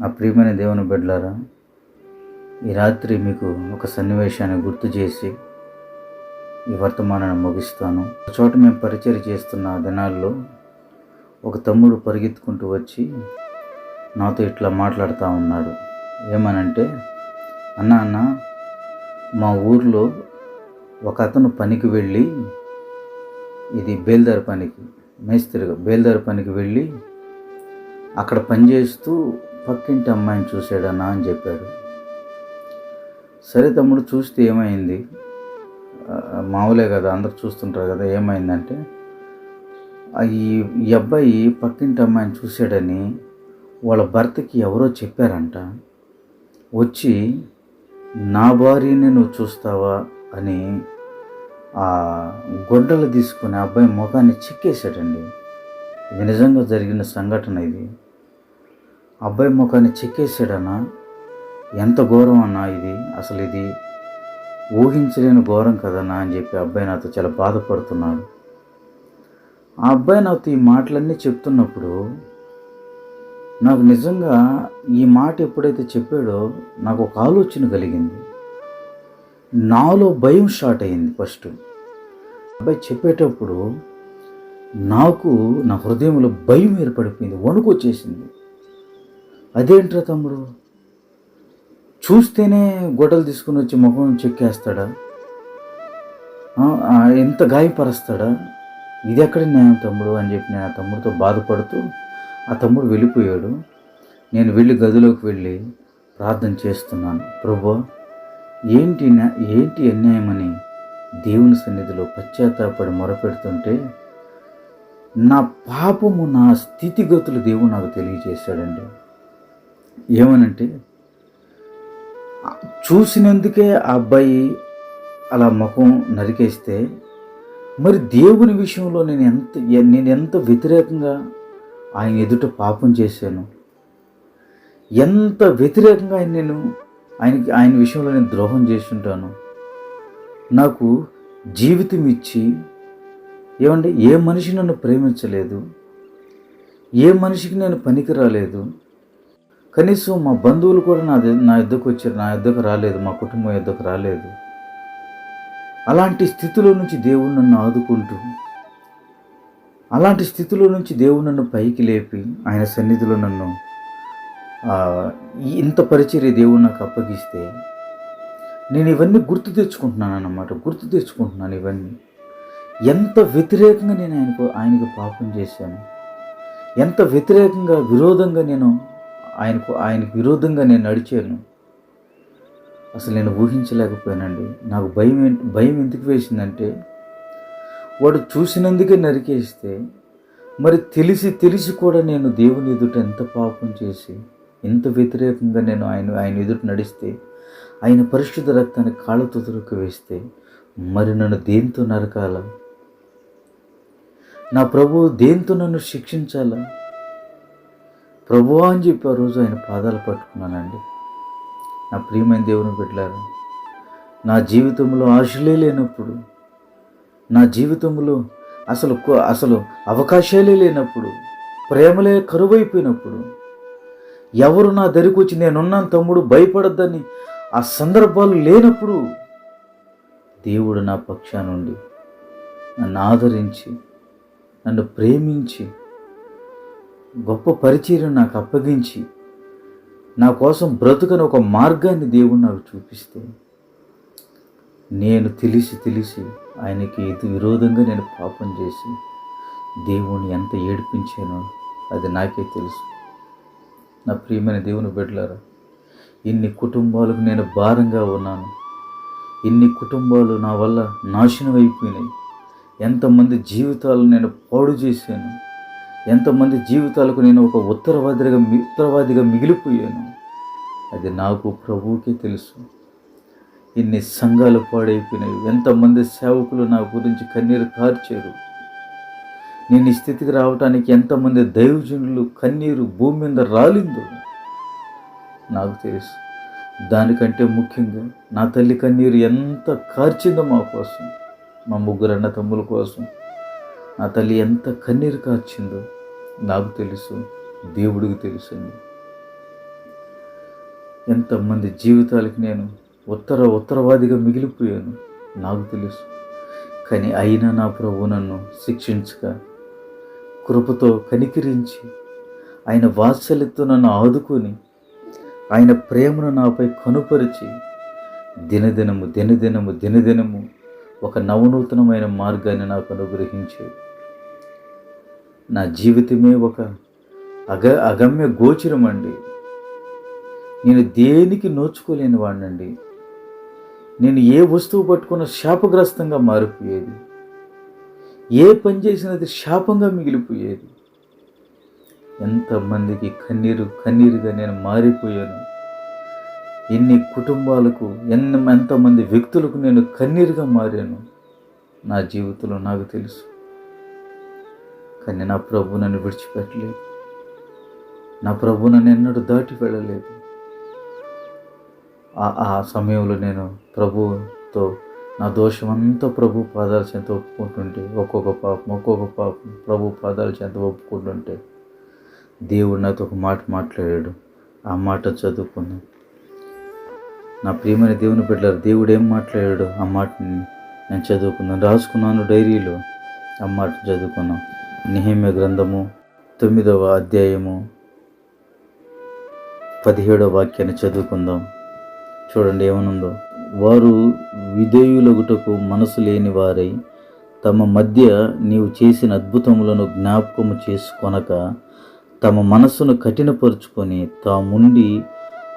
నా ప్రియమైన దేవుని బిడ్డలారా ఈ రాత్రి మీకు ఒక సన్నివేశాన్ని గుర్తు చేసి ఈ వర్తమానాన్ని ముగిస్తాను. ఒక చోట మేము పరిచయం చేస్తున్న దినాల్లో ఒక తమ్ముడు పరిగెత్తుకుంటూ వచ్చి నాతో ఇట్లా మాట్లాడుతూ ఉన్నాడు. ఏమనంటే అన్న అన్న మా ఊర్లో ఒక అతను పనికి వెళ్ళి ఇది బేల్దారి పనికి మేస్త్రిగా బేల్దారి పనికి వెళ్ళి అక్కడ పనిచేస్తూ పక్కింటి అమ్మాయిని చూశాడన్నా అని చెప్పాడు సరే తమ్ముడు చూస్తే ఏమైంది? మామూలే కదా అందరు చూస్తుంటారు కదా ఏమైందంటే ఈ ఈ అబ్బాయి పక్కింటి అమ్మాయిని చూశాడని వాళ్ళ భర్తకి ఎవరో చెప్పారంట. వచ్చి నా భార్యని నువ్వు చూస్తావా? అని ఆ గొడ్డలు తీసుకుని అబ్బాయి ముఖాన్ని చిక్కేశాడండి. ఇది నిజంగా జరిగిన సంఘటన ఇది. అబ్బాయి ముఖాన్ని చెక్కేసాడన్నా ఎంత ఘోరం అన్నా ఇది? అసలు ఇది ఊహించలేని ఘోరం కదన్నా అని చెప్పి అబ్బాయి నాతో చాలా బాధపడుతున్నాడు. ఆ అబ్బాయి నాతో ఈ మాటలన్నీ చెప్తున్నప్పుడు నాకు నిజంగా ఈ మాట ఎప్పుడైతే చెప్పాడో నాకు ఒక ఆలోచన కలిగింది. నాలో భయం స్టార్ట్ అయింది ఫస్ట్. అబ్బాయి చెప్పేటప్పుడు నాకు నా హృదయంలో భయం ఏర్పడిపోయింది వణుకు వచ్చేసింది అదేంట్రా తమ్ముడు? చూస్తేనే గొడవలు తీసుకుని వచ్చి ముఖం చెక్కేస్తాడా? ఎంత గాయపరుస్తాడా? ఇది ఎక్కడ న్యాయం తమ్ముడు అని చెప్పి నేను ఆ తమ్ముడితో బాధపడుతూ ఆ తమ్ముడు వెళ్ళిపోయాడు. నేను వెళ్ళి గదిలోకి వెళ్ళి ప్రార్థన చేస్తున్నాను. ప్రభు ఏంటి ఏంటి అన్యాయమని దేవుని సన్నిధిలో పశ్చాత్తాపడి మొరపెడుతుంటే నా పాపము నా స్థితిగతులు దేవుడు నాకు తెలియజేశాడండి. ఏమనంటే చూసినందుకే ఆ అబ్బాయి అలా ముఖం నరికేస్తే మరి దేవుని విషయంలో నేను ఎంత నేను ఎంత వ్యతిరేకంగా ఆయన ఎదుట పాపం చేశాను? ఎంత వ్యతిరేకంగా ఆయన నేను ఆయనకి ఆయన విషయంలో నేను ద్రోహం చేస్తుంటాను? నాకు జీవితం ఇచ్చి ఏమంటే ఏ మనిషి నన్ను ప్రేమించలేదు ఏ మనిషికి నేను పనికి రాలేదు కనీసం మా బంధువులు కూడా నా నా యుద్ధకు వచ్చారు. నా యుద్ధకు రాలేదు. మా కుటుంబం యుద్ధకు రాలేదు. అలాంటి స్థితిలో నుంచి దేవుడు నన్ను ఆదుకుంటూ అలాంటి స్థితిలో నుంచి దేవుడు నన్ను పైకి లేపి ఆయన సన్నిధిలో నన్ను ఇంత పరిచర్య దేవుడు నాకు అప్పగిస్తే నేను ఇవన్నీ గుర్తు తెచ్చుకుంటున్నాను అన్నమాట. గుర్తు తెచ్చుకుంటున్నాను ఇవన్నీ. ఎంత వ్యతిరేకంగా నేను ఆయనకు ఆయనకు పాపం చేశాను. ఎంత వ్యతిరేకంగా విరోధంగా నేను ఆయనకు ఆయనకు విరోధంగా నేను నడిచాను. అసలు నేను ఊహించలేకపోయానండి. నాకు భయం భయం ఎందుకు వేసిందంటే వాడు చూసినందుకే నరికేస్తే మరి తెలిసి తెలిసి కూడా నేను దేవుని ఎదుట ఎంత పాపం చేసి ఎంత వ్యతిరేకంగా నేను ఆయన ఆయన ఎదుట నడిస్తే ఆయన పరిశుద్ధ రక్తాన్ని కాళ్ళతో తొరుకు వేస్తే మరి నన్ను దేంతో నరకాల? నా ప్రభువు దేంతో నన్ను శిక్షించాలా? ప్రభువా అని చెప్పి ఆ రోజు ఆయన పాదాలు పట్టుకున్నానండి. నా ప్రియమైన దేవుని పెట్టారు నా జీవితంలో ఆశలే లేనప్పుడు నా జీవితంలో అసలు అసలు అవకాశాలే లేనప్పుడు ప్రేమలే కరువైపోయినప్పుడు ఎవరు నా దరికి వచ్చి నేనున్నాను తమ్ముడు భయపడద్దని ఆ సందర్భాలు లేనప్పుడు దేవుడు నా పక్షానుండి నన్ను ఆదరించి నన్ను ప్రేమించి గొప్ప పరిచయం నాకు అప్పగించి నా కోసం బ్రతుకని ఒక మార్గాన్ని దేవుడు నాకు చూపిస్తే నేను తెలిసి తెలిసి ఆయనకి ఇది విరోధంగా నేను పాపం చేసి దేవుణ్ణి ఎంత ఏడిపించానో అది నాకే తెలుసు. నా ప్రియమైన దేవుని బిడ్డలారా ఇన్ని కుటుంబాలకు నేను భారంగా ఉన్నాను. ఇన్ని కుటుంబాలు నా వల్ల నాశనం అయిపోయినాయి. ఎంతమంది జీవితాలు నేను పాడు చేశాను. ఎంతమంది జీవితాలకు నేను ఒక ఉత్తరవాదిగా ఉత్తరవాదిగా మిగిలిపోయాను. అది నాకు ప్రభువుకే తెలుసు. ఇన్ని సంఘాలు పాడైపోయినాయి. ఎంతమంది సేవకులు నా గురించి కన్నీరు కార్చారు. నేను ఈ స్థితికి రావడానికి ఎంతమంది దైవజనులు కన్నీరు భూమి మీద రాలిందో నాకు తెలుసు. దానికంటే ముఖ్యంగా నా తల్లి కన్నీరు ఎంత కార్చిందో మా కోసం మా ముగ్గురు అన్న తమ్ముల కోసం నా తల్లి ఎంత కన్నీరు కార్చిందో నాకు తెలుసు దేవుడికి తెలుసండి ఎంతమంది జీవితాలకి నేను ఉత్తర ఉత్తరవాదిగా మిగిలిపోయాను నాకు తెలుసు. కానీ అయినా నా ప్రభు నన్ను శిక్షించక కృపతో కనికరించి ఆయన వాత్సల్యతో నన్ను ఆదుకొని ఆయన ప్రేమను నాపై కనుపరిచి దినదినము దినదినము దినదినము ఒక నవనూతనమైన మార్గాన్ని నాకు అనుగ్రహించేది నా జీవితమే ఒక అగ అగమ్య గోచరం అండి. నేను దేనికి నోచుకోలేని వాడినండి. నేను ఏ వస్తువు పట్టుకున్న శాపగ్రస్తంగా మారిపోయేది. ఏ పని చేసినది శాపంగా మిగిలిపోయేది. ఎంతమందికి కన్నీరు కన్నీరుగా నేను మారిపోయాను. ఎన్ని కుటుంబాలకు ఎన్ని ఎంతమంది వ్యక్తులకు నేను కన్నీరుగా మారాను. నా జీవితంలో నాకు తెలుసు. కానీ నా ప్రభు నన్ను విడిచిపెట్టలేదు. నా ప్రభు నన్ను ఎన్నడూ దాటి వెళ్ళలేదు. ఆ ఆ సమయంలో నేను ప్రభుతో నా దోషమంతా ప్రభు పాదాల చెంత ఒప్పుకుంటుంటే ఒక్కొక్క పాపం ఒక్కొక్క పాపం ప్రభు పాదాల చెంత ఒప్పుకుంటుంటే దేవుడు నాతో ఒక మాట మాట్లాడాడు. ఆ మాట చదువుకున్నాను నా ప్రియమైన దేవుని పెట్టారు దేవుడు ఏం మాట్లాడాడు ఆ మాటని నేను చదువుకున్నాను రాసుకున్నాను డైరీలో ఆ మాట చదువుకున్నాను నిహిమ్య గ్రంథము తొమ్మిదవ అధ్యాయము పదిహేడవ వాక్యాన్ని చదువుకుందాం. చూడండి ఏమనుందో. వారు విధేయులగుటకు మనసు లేని వారై తమ మధ్య నీవు చేసిన అద్భుతములను జ్ఞాపకము చేసుకొనక తమ మనస్సును కఠినపరుచుకొని తాముండి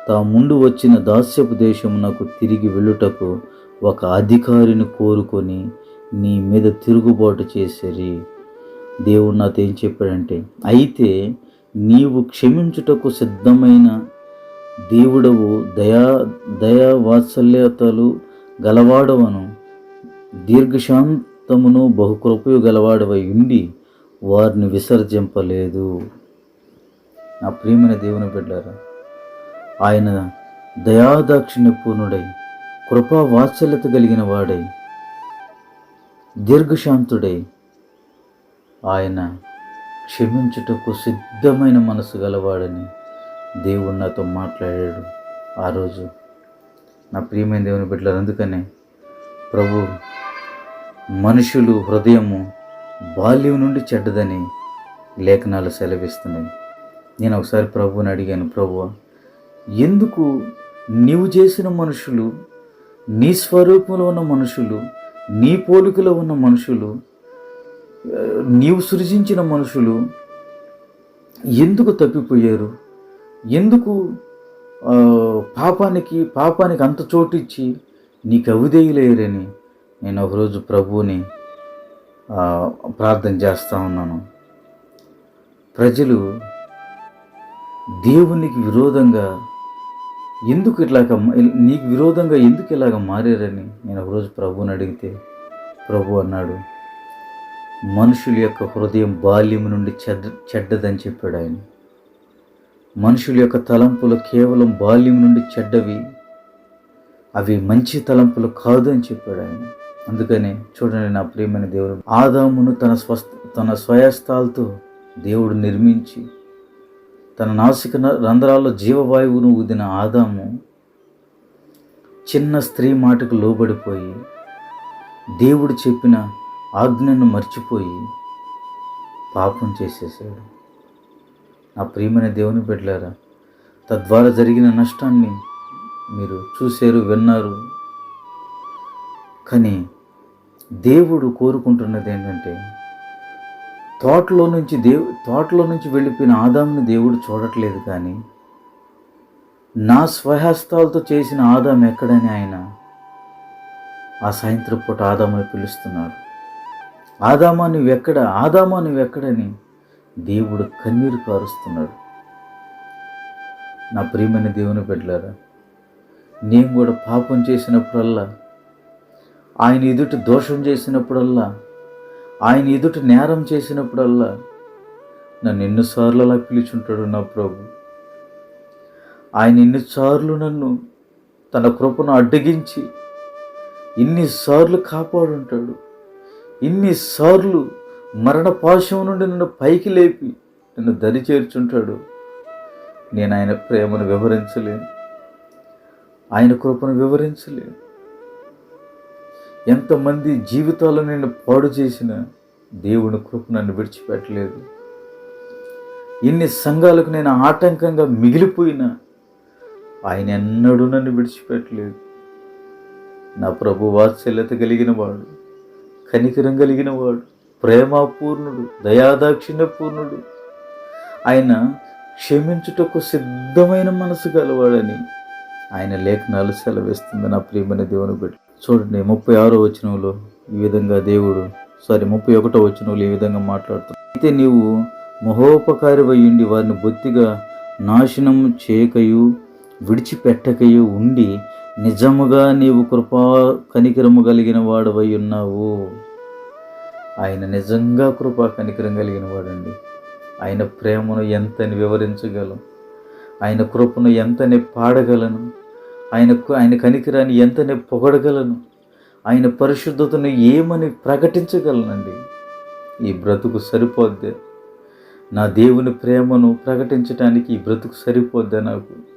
తాముండు వచ్చిన దాస్యపు దేశమునకు తిరిగి వెళ్ళుటకు ఒక అధికారిని కోరుకొని నీ మీద తిరుగుబాటు చేసిరి. దేవుడు నాతో ఏం చెప్పాడంటే అయితే నీవు క్షమించుటకు సిద్ధమైన దేవుడవు దయా దయా వాత్సల్యతలు గలవాడవను. దీర్ఘశాంతమును బహుకృపయు గలవాడవై ఉండి వారిని విసర్జింపలేదు. నా ప్రియమైన దేవుని బిడ్డారా ఆయన దయాదాక్షిణ్య పూర్ణుడై కృపా వాత్సల్యత కలిగిన వాడై దీర్ఘశాంతుడై ఆయన క్షమించుటకు సిద్ధమైన మనసు గలవాడని దేవుడు నాతో మాట్లాడాడు ఆ రోజు. నా ప్రియమైన దేవుని బిడ్డలు అందుకనే ప్రభు మనుషులు హృదయము బాల్యం నుండి చెడ్డదని లేఖనాలు సెలవిస్తున్నాయి. నేను ఒకసారి ప్రభువుని అడిగాను ప్రభు ఎందుకు నీవు చేసిన మనుషులు నీ స్వరూపంలో ఉన్న మనుషులు నీ పోలికలో ఉన్న మనుషులు నీవు సృజించిన మనుషులు ఎందుకు తప్పిపోయారు? ఎందుకు పాపానికి పాపానికి అంత చోటిచ్చి నీకు అవిధేయులేరని నేను ఒకరోజు ప్రభువుని ప్రార్థన చేస్తూ ఉన్నాను. ప్రజలు దేవునికి విరోధంగా ఎందుకు ఇట్లాగ నీకు విరోధంగా ఎందుకు ఇలాగ మారారని నేను ఒకరోజు ప్రభువుని అడిగితే ప్రభు అన్నాడు మనుషుల యొక్క హృదయం బాల్యం నుండి చెడ్డ చెడ్డదని చెప్పాడు ఆయన. మనుషుల యొక్క తలంపులు కేవలం బాల్యం నుండి చెడ్డవి అవి మంచి తలంపులు కాదు అని చెప్పాడు ఆయన. అందుకనే చూడండి నా ప్రియమైన దేవుడు ఆదామును తన స్వస్థ తన స్వయస్థాలతో దేవుడు నిర్మించి తన నాసిక న- రంధ్రాల్లో జీవవాయువును ఊదిన ఆదాము చిన్న స్త్రీ మాటకు లోబడిపోయి దేవుడు చెప్పిన ఆజ్ఞను మర్చిపోయి పాపం చేసేసాడు. నా ప్రియమైన దేవుని బిడ్డలారా తద్వారా జరిగిన నష్టాన్ని మీరు చూశారు విన్నారు. కానీ దేవుడు కోరుకుంటున్నది ఏంటంటే తోటలో నుంచి దేవు తోటలో నుంచి వెళ్ళిపోయిన ఆదాముని దేవుడు చూడట్లేదు కానీ నా స్వహస్తాలతో చేసిన ఆదాం ఎక్కడని ఆయన ఆ సాయంత్రం పూట ఆదామని పిలుస్తున్నాడు ఆదామా నువ్వెక్కడ? ఆదామా నువ్వెక్కడని దేవుడు కన్నీరు కారుస్తున్నాడు. నా ప్రియమైన దేవుని బిడ్డలారా నేను కూడా పాపం చేసినప్పుడల్లా ఆయన ఎదుట దోషం చేసినప్పుడల్లా ఆయన ఎదుట నేరం చేసినప్పుడల్లా నన్ను ఎన్నిసార్లు అలా పిలుచుంటాడు నా ప్రభు. ఆయన ఎన్నిసార్లు నన్ను తన కృపను అడ్డగించి ఇన్నిసార్లు కాపాడుంటాడు. ఇన్నిసార్లు మరణ పాశం నుండి నన్ను పైకి లేపి నన్ను దరి చేర్చుంటాడు. నేను ఆయన ప్రేమను వివరించలేను. ఆయన కృపను వివరించలేను. ఎంతమంది జీవితాలను నేను పాడు చేసిన దేవుని కృప నన్ను విడిచిపెట్టలేదు. ఎన్ని సంఘాలకు నేను ఆటంకంగా మిగిలిపోయినా ఆయన ఎన్నడూ నన్ను విడిచిపెట్టలేదు. నా ప్రభు వాత్సల్యత కలిగిన వాడు. కనికరం కలిగిన వాడు ప్రేమపూర్ణుడు దయాదాక్షిణ్యపూర్ణుడు. ఆయన క్షమించుటకు సిద్ధమైన మనసు గలవాడని ఆయన లేఖనాలు సెలవిస్తుంది నా ప్రియమైన దేవుని బిడ్డ. చూడండి ముప్పై ఆరో వచనంలో ఈ విధంగా దేవుడు సారీ ముప్పై ఒకటో వచనంలో ఈ విధంగా మాట్లాడుతున్నాడు అయితే నీవు మహోపకారివయ్యుండి వారిని బొత్తిగా నాశనం చేయకయు విడిచిపెట్టకయు ఉండి నిజముగా నీవు కృపా కనికరము కలిగిన వాడవై ఉన్నావు. ఆయన నిజంగా కృపా కనికరం కలిగిన వాడండి. ఆయన ప్రేమను ఎంతని వివరించగలం. ఆయన కృపను ఎంతని పాడగలను. ఆయన ఆయన కనికరాన్ని ఎంతని పొగడగలను. ఆయన పరిశుద్ధతను ఏమని ప్రకటించగలనండి? ఈ బ్రతుకు సరిపోద్దే. నా దేవుని ప్రేమను ప్రకటించడానికి ఈ బ్రతుకు సరిపోద్దే నాకు.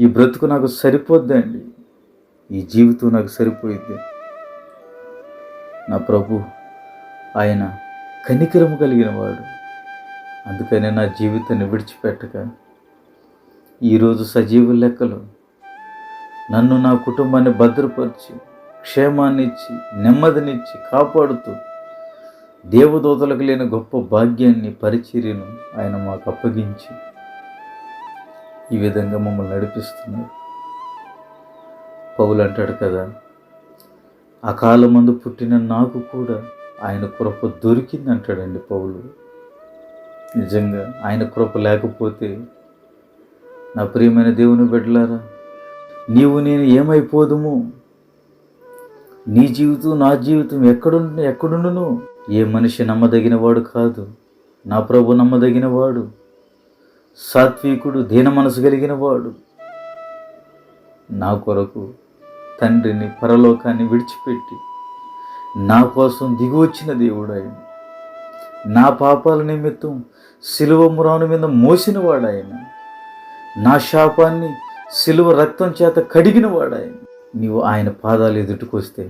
ఈ బ్రతుకు నాకు సరిపోద్దండి. ఈ జీవితం నాకు సరిపోయిద్ది నా ప్రభు ఆయన కనికరము కలిగిన వాడు. అందుకనే నా జీవితాన్ని విడిచిపెట్టక ఈరోజు సజీవ లెక్కలు నన్ను నా కుటుంబాన్ని భద్రపరిచి క్షేమాన్నిచ్చి నెమ్మదినిచ్చి కాపాడుతూ దేవదూతలకు లేని గొప్ప భాగ్యాన్ని పరిచర్యను ఆయన మాకు అప్పగించి ఈ విధంగా మమ్మల్ని నడిపిస్తున్నారు. పౌలు అంటాడు కదా ఆ కాలమందు పుట్టిన నాకు కూడా ఆయన కృప దొరికింది అంటాడండి పౌలు. నిజంగా ఆయన కృప లేకపోతే నా ప్రియమైన దేవుని బిడ్డలారా నీవు నేను ఏమైపోదుము? నీ జీవితం నా జీవితం ఎక్కడు ఎక్కడుండును? ఏ మనిషి నమ్మదగిన వాడు కాదు. నా ప్రభు నమ్మదగిన వాడు సాత్వికుడు దీన మనసు కలిగిన వాడు నా కొరకు తండ్రిని పరలోకాన్ని విడిచిపెట్టి నా కోసం దిగువచ్చిన దేవుడు ఆయన నా పాపాల నిమిత్తం సిలువ మురాను మీద మోసినవాడు ఆయన నా శాపాన్ని సిలువ రక్తం చేత కడిగినవాడు ఆయన నీవు ఆయన పాదాలు ఎదుటికొస్తే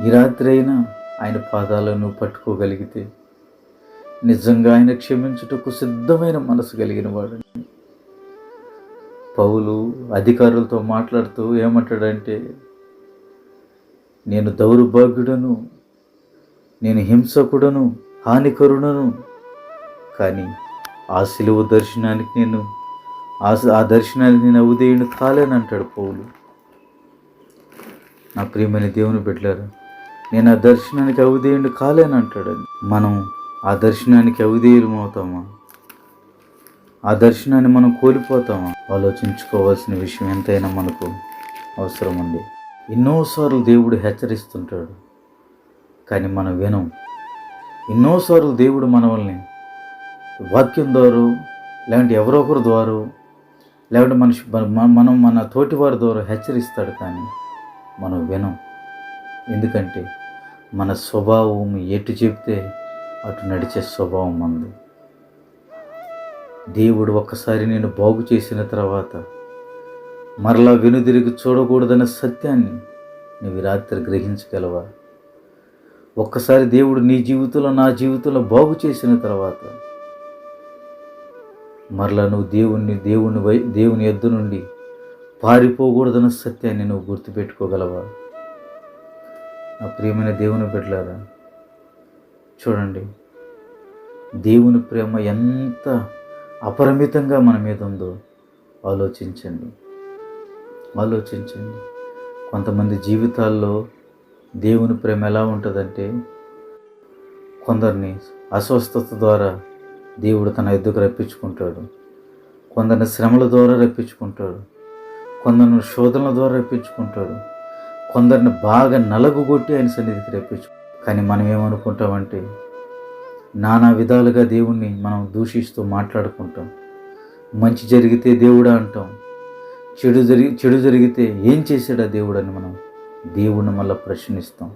ఈ రాత్రి అయినా ఆయన పాదాలను పట్టుకోగలిగితే నిజంగా ఆయన క్షమించుటకు సిద్ధమైన మనసు కలిగిన వాడు. పౌలు అధికారులతో మాట్లాడుతూ ఏమంటాడంటే నేను దౌర్భాగ్యుడను నేను హింసకుడను హానికరుడను కానీ ఆ సిలువ దర్శనానికి నేను ఆ ఆ దర్శనానికి నేను ఉదయం కాలేని అంటాడు పౌలు. నా ప్రియమైన దేవుని పెట్టారు నేను ఆ దర్శనానికి అవుదేయుడు కాలేని అంటాడని మనం ఆ దర్శనానికి అవధేయులం అవుతామా ఆ దర్శనాన్ని మనం కోల్పోతామా? ఆలోచించుకోవాల్సిన విషయం ఎంతైనా మనకు అవసరం ఉంది ఎన్నోసార్లు దేవుడు హెచ్చరిస్తుంటాడు కానీ మనం వినం. ఎన్నోసార్లు దేవుడు మనల్ని వాక్యం ద్వారా లేదంటే ఎవరో ఒకరి ద్వారా లేకుంటే మనిషి మన- మనం మన తోటివారి ద్వారా హెచ్చరిస్తాడు కానీ మనం వినం. ఎందుకంటే మన స్వభావం ఎటు చెప్తే అటు నడిచే స్వభావం మంది. దేవుడు ఒక్కసారి నేను బాగు చేసిన తర్వాత మరలా వెనుదిరిగి చూడకూడదన్న సత్యాన్ని నువ్వు రాత్రి గ్రహించగలవా? ఒక్కసారి దేవుడు నీ జీవితంలో నా జీవితంలో బాగు చేసిన తర్వాత మరలా నువ్వు దేవుణ్ణి దేవుని వై దేవుని ఎద్దు నుండి పారిపోకూడదన్న సత్యాన్ని నువ్వు గుర్తుపెట్టుకోగలవా? నా ప్రియమైన దేవుని బిడ్డలారా చూడండి. దేవుని ప్రేమ ఎంత అపరిమితంగా మన మీద ఉందో ఆలోచించండి. ఆలోచించండి. కొంతమంది జీవితాల్లో దేవుని ప్రేమ ఎలా ఉంటుందంటే కొందరిని అస్వస్థత ద్వారా దేవుడు తన ఎద్దుకు రప్పించుకుంటాడు. కొందరిని శ్రమల ద్వారా రప్పించుకుంటాడు. కొందరిని శోధనల ద్వారా రప్పించుకుంటాడు. కొందరిని బాగా నలగొట్టి ఆయన సన్నిధికి రప్పించుకుంటాడు కానీ మనం ఏమనుకుంటామంటే నానా విధాలుగా దేవుణ్ణి మనం దూషిస్తూ మాట్లాడుకుంటాం. మంచి జరిగితే దేవుడా అంటాం. చెడు జరిగి చెడు జరిగితే ఏం చేశాడా దేవుడని మనం దేవుణ్ణి మళ్ళీ ప్రశ్నిస్తాం.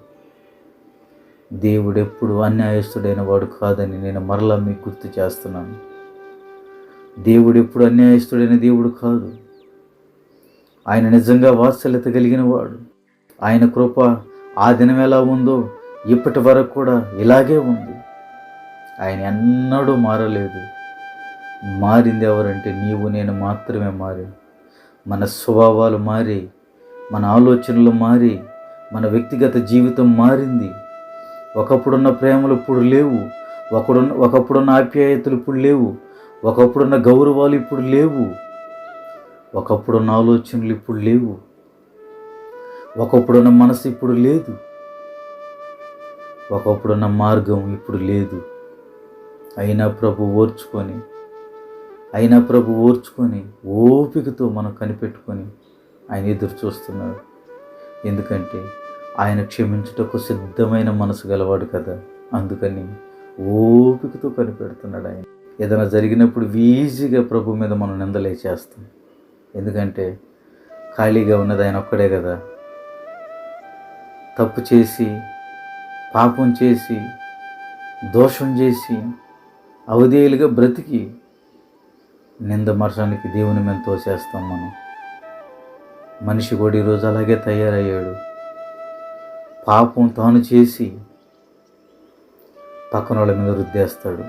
దేవుడు ఎప్పుడు అన్యాయస్తుడైన వాడు కాదని నేను మరలా మీకు గుర్తు చేస్తున్నాను. దేవుడు ఎప్పుడు అన్యాయస్తుడైన దేవుడు కాదు. ఆయన నిజంగా వాత్సల్యత కలిగిన వాడు. ఆయన కృప ఆ దినం ఎలా ఉందో ఇప్పటి వరకు కూడా ఇలాగే ఉంది. ఆయన ఎన్నడూ మారలేదు. మారింది ఎవరంటే నీవు నేను మాత్రమే మారి. మన స్వభావాలు మారి మన ఆలోచనలు మారి మన వ్యక్తిగత జీవితం మారింది. ఒకప్పుడున్న ప్రేమలు ఇప్పుడు లేవు. ఒకడున్న ఒకప్పుడున్న ఆప్యాయతలు ఇప్పుడు లేవు. ఒకప్పుడున్న గౌరవాలు ఇప్పుడు లేవు. ఒకప్పుడున్న ఆలోచనలు ఇప్పుడు లేవు. ఒకప్పుడున్న మనసు ఇప్పుడు లేదు. ఒకప్పుడున్న మార్గం ఇప్పుడు లేదు. అయినా ప్రభు ఓర్చుకొని అయినా ప్రభు ఓర్చుకొని ఓపికతో మనం కనిపెట్టుకొని ఆయన ఎదురు చూస్తున్నాడు. ఎందుకంటే ఆయన క్షమించుటకు సిద్ధమైన మనసు గలవాడు కదా. అందుకని ఓపికతో కనిపెడుతున్నాడు ఆయన. ఏదైనా జరిగినప్పుడు ఈజీగా ప్రభు మీద మనం నిందలే చేస్తాం ఎందుకంటే ఖాళీగా ఉన్నది ఆయన ఒక్కడే కదా. తప్పు చేసి పాపం చేసి దోషం చేసి అవధేయులుగా బ్రతికి నిందమరచానికి దేవుని మేము తోసేస్తాం మనం. మనిషి కూడా ఈరోజు అలాగే తయారయ్యాడు. పాపం తాను చేసి పక్కన వాళ్ళ మీద రుద్దేస్తాడు.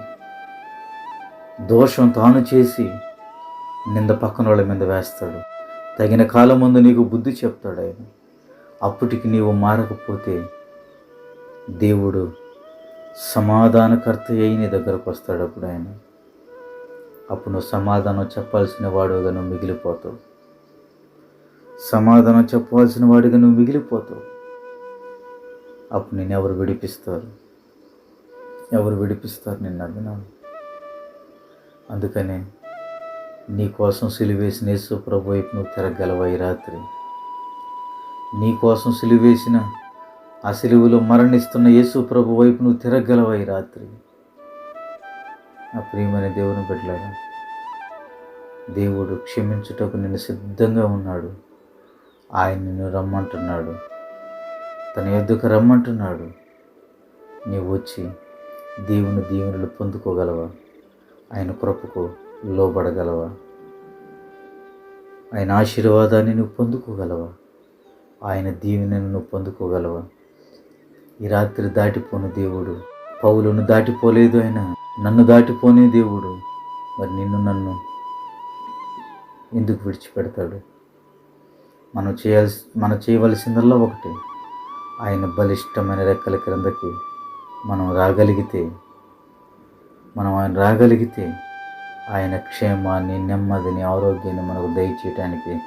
దోషం తాను చేసి నింద పక్కన వాళ్ళ మీద వేస్తాడు. తగిన కాలం ముందు నీకు బుద్ధి చెప్తాడు ఆయన. అప్పటికి నీవు మారకపోతే దేవుడు సమాధానకర్త అయి నీ దగ్గరకు వస్తాడు అప్పుడు ఆయన. అప్పుడు నువ్వు సమాధానం చెప్పాల్సిన వాడుగా నువ్వు మిగిలిపోతావు. సమాధానం చెప్పవలసిన వాడిగా నువ్వు మిగిలిపోతావు. అప్పుడు నేను ఎవరు విడిపిస్తారు? ఎవరు విడిపిస్తారు నిన్ను అడిగినాను? అందుకనే నీ కోసం సిలివేసిన యేసు ప్రభు వైపు నువ్వు తిరగలవా ఈ రాత్రి? నీ కోసం సిలివేసిన ఆ సిలువులో మరణిస్తున్న యేసు ప్రభు వైపు నువ్వు తిరగలవై ఈ రాత్రి. నా ప్రియమైన దేవుని బిడ్డలారా దేవుడు క్షమించుటకు నిన్ను సిద్ధంగా ఉన్నాడు. ఆయన నిన్ను రమ్మంటున్నాడు. తన ఎద్దుకు రమ్మంటున్నాడు. నీవు వచ్చి దేవుని దీవెనలు పొందుకోగలవా? ఆయన కృపకు లోబడగలవా? ఆయన ఆశీర్వాదాన్ని నువ్వు పొందుకోగలవా? ఆయన దీవెనను నువ్వు పొందుకోగలవా? ఈ రాత్రి దాటిపోని దేవుడు. పౌలను దాటిపోలేదు ఆయన. నన్ను దాటిపోనే దేవుడు. మరి నిన్ను నన్ను ఎందుకు విడిచిపెడతాడు? మనం చేయాల్సి మనం చేయవలసిందల్లా ఒకటి. ఆయన బలిష్టమైన రెక్కల క్రిందకి మనం రాగలిగితే మనం ఆయన రాగలిగితే ఆయన క్షేమాన్ని నెమ్మదిని ఆరోగ్యాన్ని మనకు దయచేయటానికి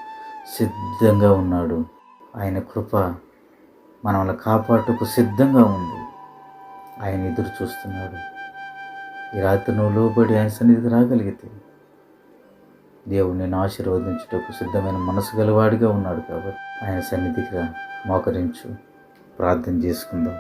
సిద్ధంగా ఉన్నాడు. ఆయన కృప మనల్ని కాపాటుకు సిద్ధంగా ఉంది ఆయన ఎదురు చూస్తున్నాడు. ఈ రాత్రి నువ్వు లోబడి ఆయన సన్నిధికి రాగలిగితే దేవుడు నేను ఆశీర్వదించుటకు సిద్ధమైన మనసు గలవాడిగా ఉన్నాడు కాబట్టి ఆయన సన్నిధికి రా. మోకరించు ప్రార్థన చేసుకుందాం.